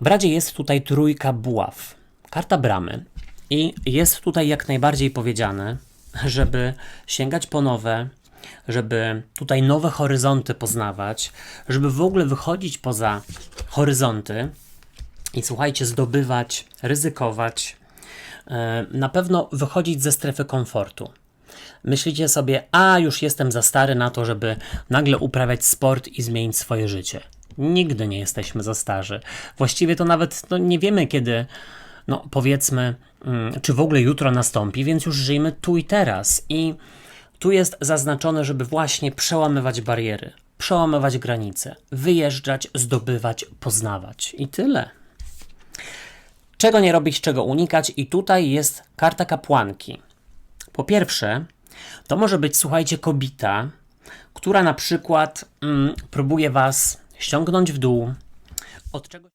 W radzie jest tutaj trójka buław, karta bramy i jest tutaj jak najbardziej powiedziane, żeby sięgać po nowe, żeby tutaj nowe horyzonty poznawać, żeby w ogóle wychodzić poza horyzonty i słuchajcie, zdobywać, ryzykować, e, na pewno wychodzić ze strefy komfortu. Myślicie sobie, a już jestem za stary na to, żeby nagle uprawiać sport i zmienić swoje życie. Nigdy nie jesteśmy za starzy. Właściwie to nawet no, nie wiemy, kiedy, no powiedzmy, mm, czy w ogóle jutro nastąpi, więc już żyjmy tu i teraz. I tu jest zaznaczone, żeby właśnie przełamywać bariery, przełamywać granice, wyjeżdżać, zdobywać, poznawać. I tyle. Czego nie robić, czego unikać, i tutaj jest karta kapłanki. Po pierwsze, to może być, słuchajcie, kobita, która na przykład mm, próbuje was ściągnąć w dół, od czego